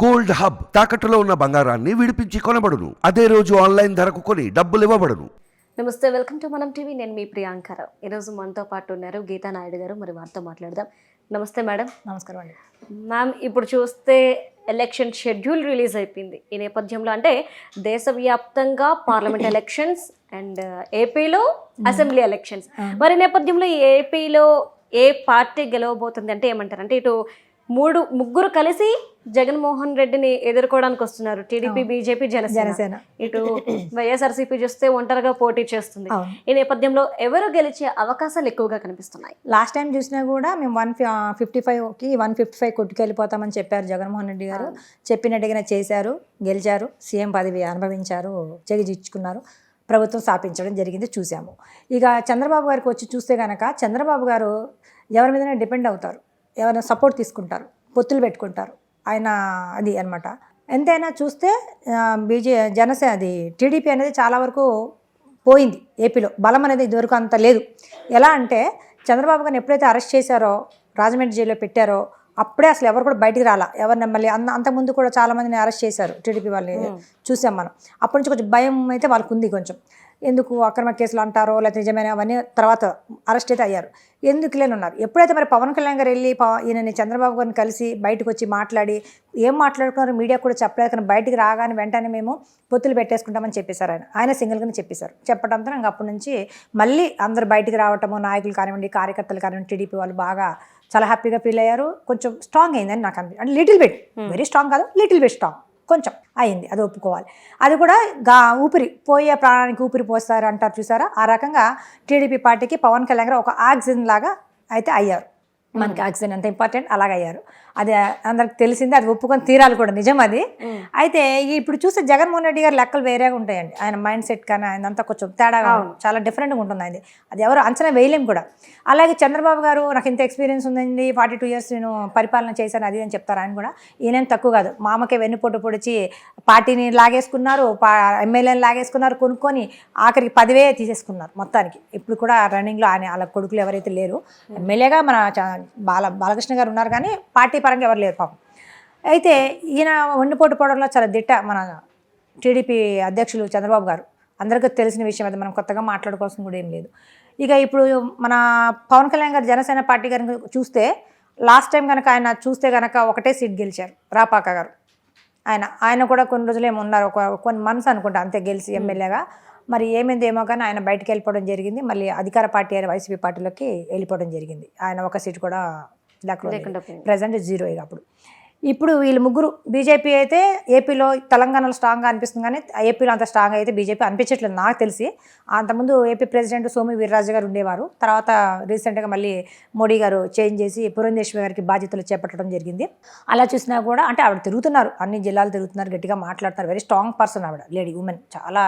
Gold hub తాకట్టులో ఉన్న బంగారాన్ని విడిపించి కొనబడును. అదే రోజు ఆన్లైన్ ధరకు కొని డబ్బులు ఇవ్వబడును. నమస్తే వెల్కమ్ టు మనం టీవీ. నేను మీ ప్రియాంకరావు ఈరోజు మనతో పాటు ఉన్నారు గీతా నాయుడు గారు. మరి వారితో మాట్లాడదాం. నమస్తే మేడం. నమస్కారం అండి. మ్యామ్ ఇప్పుడు చూస్తే ఎలక్షన్ షెడ్యూల్ రిలీజ్ అయిపోయింది. ఈ నేపథ్యంలో అంటే దేశవ్యాప్తంగా పార్లమెంట్ ఎలక్షన్స్ అండ్ ఏపీలో అసెంబ్లీ ఎలక్షన్స్. మరి నేపథ్యంలో ఏపీలో ఏ పార్టీ గెలవబోతుంది అంటే ఏమంటారు? అంటే ఇటు మూడు ముగ్గురు కలిసి జగన్మోహన్ రెడ్డిని ఎదుర్కోవడానికి వస్తున్నారు. TDP BJP Janasena. ఇటు వైఎస్ఆర్సీపీ చూస్తే ఒంటరిగా పోటీ చేస్తుంది. ఈ నేపథ్యంలో ఎవరు గెలిచే అవకాశాలు ఎక్కువగా కనిపిస్తున్నాయి? లాస్ట్ టైం చూసినా కూడా మేము వన్ ఫిఫ్టీ ఫైవ్కి వన్ ఫిఫ్టీ ఫైవ్ కొట్టుకెళ్ళిపోతామని చెప్పారు జగన్మోహన్ రెడ్డి గారు. చెప్పినట్టుగానే చేశారు గెలిచారు. సీఎం పదవి అనుభవించారు చెగిజిచ్చుకున్నారు ప్రభుత్వం స్థాపించడం జరిగింది చూసాము ఇక చంద్రబాబు గారికి వచ్చి చూస్తే కనుక చంద్రబాబు గారు ఎవరి మీదైనా డిపెండ్ అవుతారు. ఎవరైనా సపోర్ట్ తీసుకుంటారు పొత్తులు పెట్టుకుంటారు. ఆయన అది అన్నమాట. ఎంతైనా చూస్తే బీజే జనసేన అది టీడీపీ అనేది చాలా వరకు పోయింది ఏపీలో. బలం అనేది ఇదివరకు అంత లేదు. ఎలా అంటే చంద్రబాబు గారిని ఎప్పుడైతే అరెస్ట్ చేశారో రాజమండ్రి జైల్లో పెట్టారో అప్పుడే అసలు ఎవరు కూడా బయటికి రాలా. ఎవరిని మళ్ళీ అంత అంతకుముందు కూడా చాలా మందిని అరెస్ట్ చేశారు టీడీపీ వాళ్ళని చూసాం మనం. అప్పటి నుంచి కొంచెం భయం అయితే వాళ్ళకు ఉంది కొంచెం. ఎందుకు అక్రమ కేసులు అంటారో లేకపోతే నిజమైన అవన్నీ తర్వాత అరెస్ట్ అయితే అయ్యారు. ఎందుకు లేని ఉన్నారు? ఎప్పుడైతే మరి పవన్ కళ్యాణ్ గారు వెళ్ళి ఈయనని చంద్రబాబు గారిని కలిసి బయటకు వచ్చి మాట్లాడి ఏం మాట్లాడుకున్నారో? మీడియా కూడా చెప్పలేదు కానీ బయటికి రాగానే వెంటనే మేము పొత్తులు పెట్టేసుకుంటామని చెప్పేశారు ఆయన. ఆయన సింగిల్గానే చెప్పేశారు. చెప్పడంతో ఇంకా అప్పటి నుంచి మళ్ళీ అందరు బయటికి రావటము నాయకులు కానివ్వండి కార్యకర్తలు కానివ్వండి టీడీపీ వాళ్ళు బాగా చాలా హ్యాపీగా ఫీల్ అయ్యారు. కొంచెం స్ట్రాంగ్ అయిందని నాకు అనిపి అంటే లిటిల్ బిట్ వెరీ స్ట్రాంగ్ కాదు లిటిల్ బిట్ స్ట్రాంగ్ కొంచెం అయింది అది ఒప్పుకోవాలి. అది కూడా గా ఊపిరి పోయే ప్రాణానికి ఊపిరి పోస్తారు అంటారు చూసారా? ఆ రకంగా టీడీపీ పార్టీకి పవన్ కళ్యాణ్ గారు ఒక ఆక్సిజన్ లాగా అయితే అయ్యారు. మనకి ఆక్సిజన్ ఎంత ఇంపార్టెంట్? అలాగ అయ్యారు. అది అందరికి తెలిసింది అది ఒప్పుకొని తీరాలి కూడా. నిజం అది. అయితే ఇప్పుడు చూస్తే జగన్మోహన్ రెడ్డి గారి లెక్కలు వేరేగా ఉంటాయండి. ఆయన మైండ్ సెట్ కానీ ఆయన అంతా కొంచెం తేడాగా చాలా డిఫరెంట్గా ఉంటుంది ఆయన అది ఎవరు అంచనా వేయలేం కూడా. అలాగే చంద్రబాబు గారు నాకు ఇంత ఎక్స్పీరియన్స్ ఉందండి ఫార్టీ టూ ఇయర్స్ నేను పరిపాలన చేశాను అది అని చెప్తారు ఆయన కూడా. ఈయనేం తక్కువ కాదు. మామకే వెన్నుపోటు పొడిచి పార్టీని లాగేసుకున్నారు ఎమ్మెల్యేని లాగేసుకున్నారు కొనుక్కొని ఆఖరికి పదివే తీసేసుకున్నారు మొత్తానికి. ఇప్పుడు కూడా రన్నింగ్లో ఆయన వాళ్ళ కొడుకులు ఎవరైతే లేరు ఎమ్మెల్యేగా మన బాల బాలకృష్ణ గారు ఉన్నారు కానీ పార్టీ పరంగా ఎవరు లేరు పాపం. అయితే ఈయన వెన్నుపోటు పోవడంలో చాలా దిట్ట మన టీడీపీ అధ్యక్షులు చంద్రబాబు గారు. అందరికీ తెలిసిన విషయం అది మనం కొత్తగా మాట్లాడుకోవాల్సిన కూడా ఏం లేదు. ఇక ఇప్పుడు మన పవన్ కళ్యాణ్ గారు జనసేన పార్టీ గారిని చూస్తే లాస్ట్ టైం కనుక ఆయన చూస్తే కనుక ఒకటే సీట్ గెలిచారు రాపాక గారు. ఆయన ఆయన కూడా కొన్ని రోజులు ఏమో ఉన్నారు ఒక కొన్ని మంత్స్ అనుకుంటా అంతే గెలిచి ఎమ్మెల్యేగా. మరి ఏమైంది ఏమో కానీ ఆయన బయటికి వెళ్ళిపోవడం జరిగింది. మళ్ళీ అధికార పార్టీ అయిన వైసీపీ పార్టీలోకి వెళ్ళిపోవడం జరిగింది. ఆయన ఒక సీట్ కూడా లేకుండా. ప్రజెంట్ జీరో ఇక అప్పుడు. ఇప్పుడు వీళ్ళు ముగ్గురు బీజేపీ అయితే ఏపీలో తెలంగాణలో స్ట్రాంగ్గా అనిపిస్తుంది కానీ ఏపీలో అంత స్ట్రాంగ్ అయితే బీజేపీ అనిపించట్లేదు నాకు తెలిసి. అంతకుముందు ఏపీ ప్రెసిడెంట్ సోము వీర్రాజు గారు ఉండేవారు. తర్వాత రీసెంట్గా మళ్ళీ మోడీ గారు చేంజ్ చేసి పురంధేశ్వరి గారికి బాధ్యతలు చేపట్టడం జరిగింది. అలా చూసినా కూడా అంటే ఆవిడ తిరుగుతున్నారు. అన్ని జిల్లాలు తిరుగుతున్నారు గట్టిగా మాట్లాడుతున్నారు. వెరీ స్ట్రాంగ్ పర్సన్ ఆవిడ లేడీ ఉమెన్ చాలా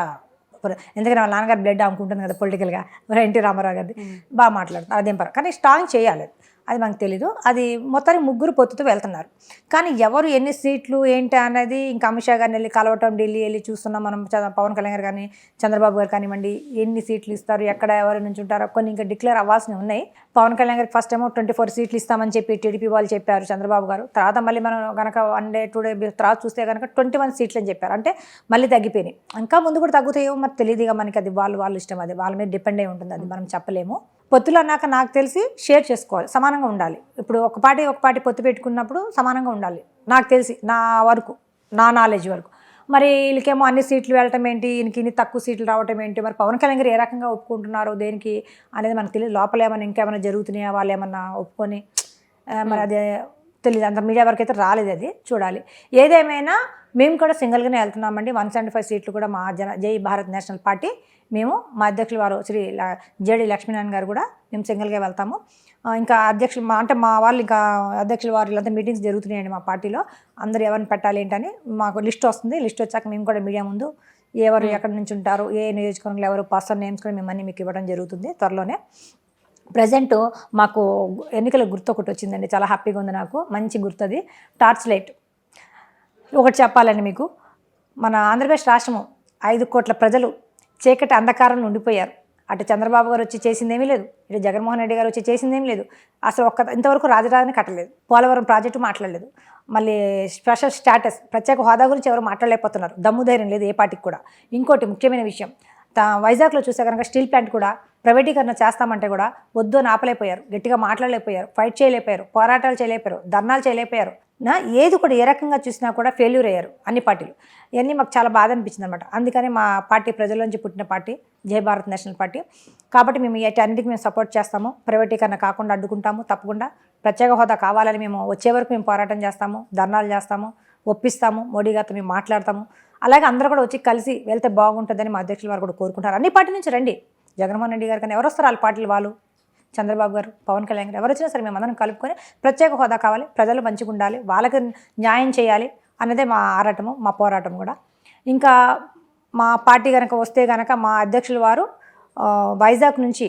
ఎందుకంటే వాళ్ళ నాన్నగారు బ్లడ్ అమ్ముకుంటుంది కదా పొలిటికల్గా ఎన్టీ రామారావు గారిది. బాగా మాట్లాడుతున్నారు. అదేం పర కానీ స్ట్రాంగ్ చేయాలి. అది మనకు తెలీదు. అది మొత్తానికి ముగ్గురు పొత్తుతో వెళ్తున్నారు. కానీ ఎవరు ఎన్ని సీట్లు ఏంటి అనేది ఇంకా అమిత్ షా గారిని వెళ్ళి కలవటం ఢిల్లీ వెళ్ళి చూస్తున్నాం మనం చ- పవన్ కళ్యాణ్ గారు కానీ చంద్రబాబు గారు కానివ్వండి ఎన్ని సీట్లు ఇస్తారు ఎక్కడ ఎవరు నుంచి ఉంటారో కొన్ని ఇంకా డిక్లేర్ అవ్వాల్సినవి ఉన్నాయి. పవన్ కళ్యాణ్ గారికి ఫస్ట్ ఏమో ట్వంటీ ఫోర్ సీట్లు ఇస్తామని చెప్పి టీడీపీ వాళ్ళు చెప్పారు చంద్రబాబు గారు. తర్వాత మళ్ళీ మనం కనుక వన్ డే టూ డే తర్వాత చూస్తే కనుక ట్వంటీ వన్ సీట్లు అని చెప్పారు. అంటే మళ్ళీ తగ్గిపోయినాయి. ఇంకా ముందు కూడా తగ్గుతాయో మరి తెలియదు ఇక మనకి. అది వాళ్ళు వాళ్ళు ఇష్టం. అది వాళ్ళ మీద డిపెండ్ అయి ఉంటుంది. అది మనం చెప్పలేము. పొత్తులు అన్నాక నాకు తెలిసి షేర్ చేసుకోవాలి సమానంగా ఉండాలి. ఇప్పుడు ఒక పార్టీ ఒక పార్టీ పొత్తు పెట్టుకున్నప్పుడు సమానంగా ఉండాలి. నాకు తెలిసి నా వరకు నా నాలెడ్జ్ వరకు. మరి వీళ్ళకేమో అన్ని సీట్లు వెళ్ళటం ఏంటి ఈయనకి ఇన్ని తక్కువ సీట్లు రావటం ఏంటి మరి పవన్ కళ్యాణ్ గారు ఏ రకంగా ఒప్పుకుంటున్నారు దేనికి అనేది మనకు తెలియదు. లోపల ఏమైనా ఇంకేమైనా జరుగుతున్నాయా వాళ్ళు ఏమన్నా ఒప్పుకొని మరి అదే తెలియదు అంత మీడియా వరకు అయితే రాలేదు అది చూడాలి. ఏదేమైనా మేము కూడా సింగిల్గానే వెళ్తున్నామండి. వన్ సెవెంటీ ఫైవ్ సీట్లు కూడా మా జన జై భారత్ నేషనల్ పార్టీ. మేము మా అధ్యక్షులు వారు శ్రీ జేడి లక్ష్మీనారాయణ గారు కూడా మేము సింగిల్గా వెళ్తాము. ఇంకా అధ్యక్షులు మా అంటే మా వాళ్ళు ఇంకా అధ్యక్షుల వారు వీళ్ళంతా మీటింగ్స్ జరుగుతున్నాయండి మా పార్టీలో. అందరు ఎవరిని పెట్టాలి ఏంటని మాకు లిస్ట్ వస్తుంది. లిస్ట్ వచ్చాక మేము కూడా మీడియా ముందు ఎవరు ఎక్కడి నుంచి ఉంటారు ఏ నియోజకవర్గంలో ఎవరు పర్సన్ నేమ్స్ కూడా మేము అన్ని మీకు ఇవ్వడం జరుగుతుంది త్వరలోనే. ప్రజెంట్ మాకు ఎన్నికల గుర్తు ఒకటి వచ్చిందండి. చాలా హ్యాపీగా ఉంది నాకు. మంచి గుర్తు అది టార్చ్ లైట్. ఒకటి చెప్పాలండి మీకు. మన ఆంధ్రప్రదేశ్ రాష్ట్రము ఐదు కోట్ల ప్రజలు చీకటి అంధకారంలో ఉండిపోయారు. అటు చంద్రబాబు గారు వచ్చి చేసిందేమీ లేదు. ఇటు జగన్మోహన్ రెడ్డి గారు వచ్చి చేసిందేమీ లేదు. అసలు ఒక్క ఇంతవరకు రాజధాని కట్టలేదు. పోలవరం ప్రాజెక్టు మాట్లాడలేదు. మళ్ళీ స్పెషల్ స్టాటస్ ప్రత్యేక హోదా గురించి ఎవరు మాట్లాడలేకపోతున్నారు. దమ్ము ధైర్యం లేదు ఏ పార్టీకి కూడా. ఇంకోటి ముఖ్యమైన విషయం వైజాగ్లో చూస్తే కనుక స్టీల్ ప్లాంట్ కూడా ప్రైవేటీకరణ చేస్తామంటే కూడా వద్దు అని ఆపలేకపోయారు. గట్టిగా మాట్లాడలేకపోయారు. ఫైట్ చేయలేకపోయారు. పోరాటాలు చేయలేకపోయారు. ధర్నాలు చేయలేకపోయారు. నా ఏది కూడా ఏ రకంగా చూసినా కూడా ఫెయిల్యూర్ అయ్యారు అన్ని పార్టీలు. ఇవన్నీ మాకు చాలా బాధ అనిపించింది అనమాట అందుకని మా పార్టీ ప్రజల నుంచి పుట్టిన పార్టీ జై భారత్ నేషనల్ పార్టీ. కాబట్టి మేము అన్నిటికీ మేము సపోర్ట్ చేస్తాము. ప్రైవేటీకరణ కాకుండా అడ్డుకుంటాము తప్పకుండా. ప్రత్యేక హోదా కావాలని మేము వచ్చే వరకు మేము పోరాటం చేస్తాము ధర్నాలు చేస్తాము ఒప్పిస్తాము. మోడీ గారితో మేము మాట్లాడతాము. అలాగే అందరూ కూడా వచ్చి కలిసి వెళ్తే బాగుంటుందని మా అధ్యక్షుల వారు కూడా కోరుకుంటారు. అన్ని పార్టీ నుంచి రండి. జగన్మోహన్ రెడ్డి గారు కానీ ఎవరు వస్తారు? వాళ్ళ పార్టీలు వాళ్ళు. చంద్రబాబు గారు పవన్ కళ్యాణ్ గారు ఎవరు వచ్చినా సరే మేమందరం కలుపుకొని ప్రత్యేక హోదా కావాలి ప్రజలు మంచిగా ఉండాలి వాళ్ళకి న్యాయం చేయాలి అన్నదే మా ఆరాటము మా పోరాటం కూడా. ఇంకా మా పార్టీ కనుక వస్తే కనుక మా అధ్యక్షుల వారు వైజాగ్ నుంచి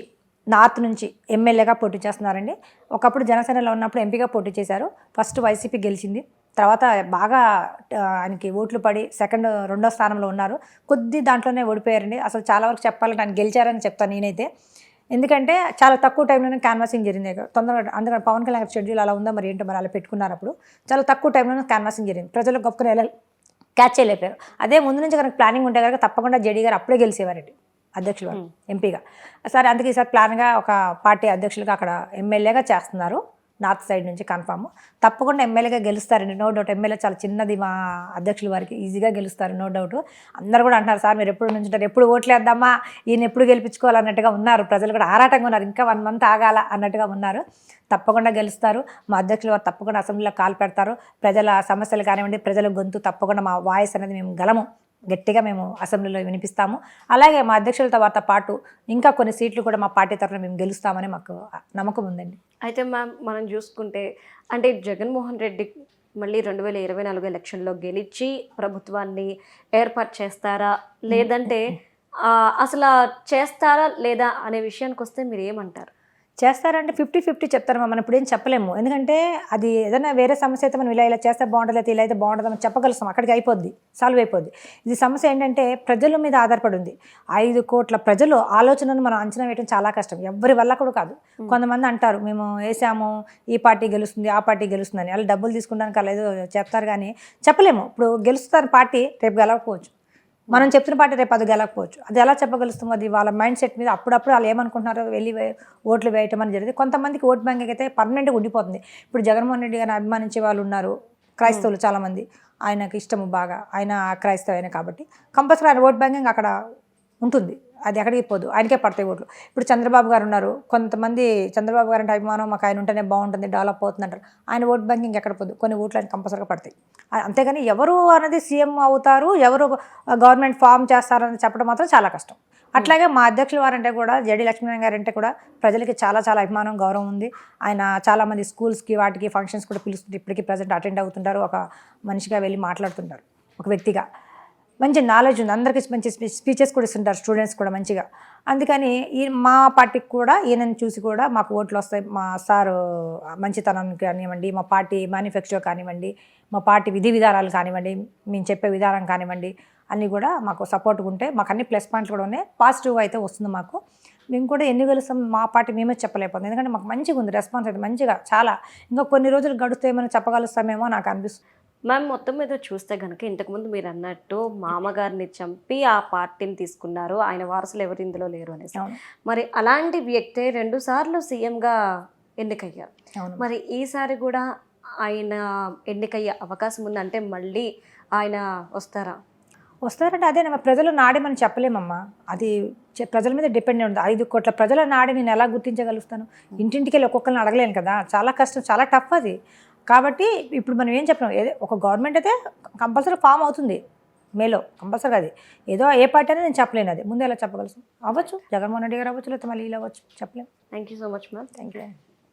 నార్త్ నుంచి ఎమ్మెల్యేగా పోటీ చేస్తున్నారండి. ఒకప్పుడు జనసేనలో ఉన్నప్పుడు ఎంపీగా పోటీ చేశారు. ఫస్ట్ వైసీపీ గెలిచింది. తర్వాత బాగా ఆయనకి ఓట్లు పడి సెకండ్ రెండో స్థానంలో ఉన్నారు. కొద్ది దాంట్లోనే ఓడిపోయారండి. అసలు చాలా వరకు చెప్పాలంటే ఆయన గెలిచారని చెప్తాను నేనైతే. ఎందుకంటే చాలా తక్కువ టైంలోనే క్యాన్వాసింగ్ జరిగింది. తొందరగా అందుకని పవన్ కళ్యాణ్ షెడ్యూల్ అలా ఉందా మరి ఏంటో మరి అలా పెట్టుకున్నారు అప్పుడు. చాలా తక్కువ టైంలోనే క్యాన్వాసింగ్ జరిగింది. ప్రజలు గొప్పగా ఎలా క్యాచ్ చేయలేపారు అదే ముందు నుంచి కనుక ప్లానింగ్ ఉంటే కనుక తప్పకుండా జేడీ గారు అప్పుడే గెలిచేవారండి అధ్యక్షులు వారు, ఎంపీగా. సరే అందుకే ఈసారి ప్లాన్గా ఒక పార్టీ అధ్యక్షులుగా అక్కడ ఎమ్మెల్యేగా చేస్తున్నారు. నార్త్ సైడ్ నుంచి కన్ఫామ్. తప్పకుండా ఎమ్మెల్యేగా గెలుస్తారండి నో డౌట్. ఎమ్మెల్యే చాలా చిన్నది మా అధ్యక్షుల వారికి ఈజీగా గెలుస్తారు నో డౌట్. అందరూ కూడా అంటున్నారు సార్ మీరు ఎప్పుడు నుంచుంటారు ఎప్పుడు ఓట్లేద్దామా ఈయన ఎప్పుడు గెలిపించుకోవాలన్నట్టుగా ఉన్నారు. ప్రజలు కూడా ఆరాటంగా ఉన్నారు. ఇంకా వన్ మంత్ ఆగాల అన్నట్టుగా ఉన్నారు. తప్పకుండా గెలుస్తారు. మా అధ్యక్షులు వారు తప్పకుండా అసెంబ్లీలో కాలు పెడతారు. ప్రజల సమస్యలు కానివ్వండి ప్రజల గొంతు తప్పకుండా మా వాయిస్ అనేది మేము గలము. గట్టిగా మేము అసెంబ్లీలో వినిపిస్తాము. అలాగే మా అధ్యక్షులతో వారితో పాటు ఇంకా కొన్ని సీట్లు కూడా మా పార్టీ తరఫున మేము గెలుస్తామని మాకు నమ్మకం ఉందండి. అయితే మ్యామ్ మనం చూసుకుంటే అంటే జగన్మోహన్ రెడ్డి మళ్ళీ రెండు వేల ఇరవై నాలుగు ఎలక్షన్లో గెలిచి ప్రభుత్వాన్ని ఏర్పాటు చేస్తారా? లేదంటే అసలు చేస్తారా లేదా అనే విషయానికి వస్తే మీరు ఏమంటారు? చేస్తారంటే ఫిఫ్టీ ఫిఫ్టీ చెప్తారు మనం ఇప్పుడు ఏం చెప్పలేము. ఎందుకంటే అది ఏదైనా వేరే సమస్య అయితే మనం ఇలా ఇలా చేస్తే బాగుంటుంది అయితే ఇలా అయితే బాగుంటుంది అని చెప్పగలుగుతాం అక్కడికి అయిపోద్ది సాల్వ్ అయిపోద్ది. ఇది సమస్య ఏంటంటే ప్రజల మీద ఆధారపడి ఉంది ఐదు కోట్ల ప్రజలు ఆలోచనను మనం అంచనా వేయడం చాలా కష్టం. ఎవరి వల్ల కూడా కాదు. కొంతమంది అంటారు మేము వేసాము ఈ పార్టీ గెలుస్తుంది ఆ పార్టీ గెలుస్తుందని. వాళ్ళు డబ్బులు తీసుకుంటానికి అలా ఏదో చెప్తారు కానీ చెప్పలేము. ఇప్పుడు గెలుస్తారు పార్టీ రేపు గెలవకపోవచ్చు. మనం చెప్తున్న పాట రేపు అది గెలకపోవచ్చు. అది ఎలా చెప్పగలుగుతాం అది వాళ్ళ మైండ్ సెట్ మీద అప్పుడప్పుడు వాళ్ళు ఏమనుకుంటున్నారో వెళ్ళి ఓట్లు వేయటం అని జరిగింది. కొంతమందికి ఓట్ బ్యాంక్ అయితే పర్మనెంట్గా ఉండిపోతుంది. ఇప్పుడు జగన్మోహన్ రెడ్డి గారిని అభిమానించే వాళ్ళు ఉన్నారు. క్రైస్తవులు చాలామంది. ఆయనకు ఇష్టము బాగా. ఆయన క్రైస్తవ ఆయన కాబట్టి. కంపల్సరీ ఆయన ఓట్ బ్యాంకింగ్ అక్కడ ఉంటుంది. అది ఎక్కడికి పోదు. ఆయనకే పడతాయి ఓట్లు. ఇప్పుడు చంద్రబాబు గారు ఉన్నారు. కొంతమంది చంద్రబాబు గారు అంటే అభిమానం మాకు ఆయన ఉంటేనే బాగుంటుంది డెవలప్ అవుతుంది అంటారు ఆయన ఓట్ బ్యాంకింగ్ ఎక్కడ పోదు. కొన్ని ఓట్లు ఆయన కంపల్సరీగా పడతాయి. అంతేగాని ఎవరు అనేది సీఎం అవుతారు ఎవరు గవర్నమెంట్ ఫామ్ చేస్తారని చెప్పడం మాత్రం చాలా కష్టం. అట్లాగే మా అధ్యక్షుల వారంటే కూడా జడి లక్ష్మీనారాయణ గారు అంటే కూడా ప్రజలకి చాలా చాలా అభిమానం గౌరవం ఉంది. ఆయన చాలామంది స్కూల్స్కి వాటికి ఫంక్షన్స్ కూడా పిలుస్తుంటే ఇప్పటికీ ప్రజెంట్ అటెండ్ అవుతుంటారు. ఒక మనిషిగా వెళ్ళి మాట్లాడుతుంటారు. ఒక వ్యక్తిగా. మంచి నాలెడ్జ్ ఉంది. అందరికీ మంచి స్పీచెస్ కూడా ఇస్తుంటారు స్టూడెంట్స్ కూడా మంచిగా. అందుకని ఈ మా పార్టీకి కూడా ఈయనని చూసి కూడా మాకు ఓట్లు వస్తాయి. మా సారు మంచితనం కానివ్వండి మా పార్టీ మ్యానుఫ్యాక్చర్ కానివ్వండి మా పార్టీ విధి విధానాలు కానివ్వండి మేము చెప్పే విధానం కానివ్వండి అన్నీ కూడా మాకు సపోర్ట్గా ఉంటే మాకు అన్ని ప్లస్ పాయింట్లు కూడా ఉన్నాయి. పాజిటివ్ అయితే వస్తుంది మాకు. మేము కూడా ఎన్ని గెలుస్తాం మా పార్టీ మేమే చెప్పలేకపోతుంది. ఎందుకంటే మాకు మంచిగా ఉంది రెస్పాన్స్ అయితే మంచిగా చాలా. ఇంకా కొన్ని రోజులు గడిస్తే ఏమైనా చెప్పగలుస్తామేమో నాకు అనిపిస్తుంది మ్యామ్ మొత్తం మీద చూస్తే కనుక ఇంతకుముందు మీరు అన్నట్టు మామగారిని చంపి ఆ పార్టీని తీసుకున్నారు. ఆయన వారసులు ఎవరు ఇందులో లేరు అనేసి. మరి అలాంటి వ్యక్తే రెండు సార్లు సీఎంగా ఎన్నికయ్యారు. మరి ఈసారి కూడా ఆయన ఎన్నికయ్యే అవకాశం ఉందంటే మళ్ళీ ఆయన వస్తారా? వస్తారంటే అదే ప్రజల నాడి మనం చెప్పలేమమ్మా. అది ప్రజల మీద డిపెండ్ ఉంది ఐదు కోట్ల ప్రజల నాడి నేను ఎలా గుర్తించగలుగుతాను? ఇంటింటికి వెళ్ళి ఒక్కొక్కరిని అడగలేను కదా. చాలా కష్టం చాలా టఫ్ అది. కాబట్టి ఇప్పుడు మనం ఏం చెప్పలేం. ఏదో ఒక గవర్నమెంట్ అయితే కంపల్సరీ ఫామ్ అవుతుంది. మేలో కంపల్సరీ అది. ఏదో ఏ పార్టీ అనేది నేను చెప్పలేను అది. ముందు ఎలా చెప్పగలుగుతాం? అవ్వచ్చు. జగన్మోహన్ రెడ్డి గారు అవ్వచ్చు లేకపోతే మళ్ళీ ఇలా అవ్వచ్చు. చెప్పలేం. Thank you so much ma'am thank you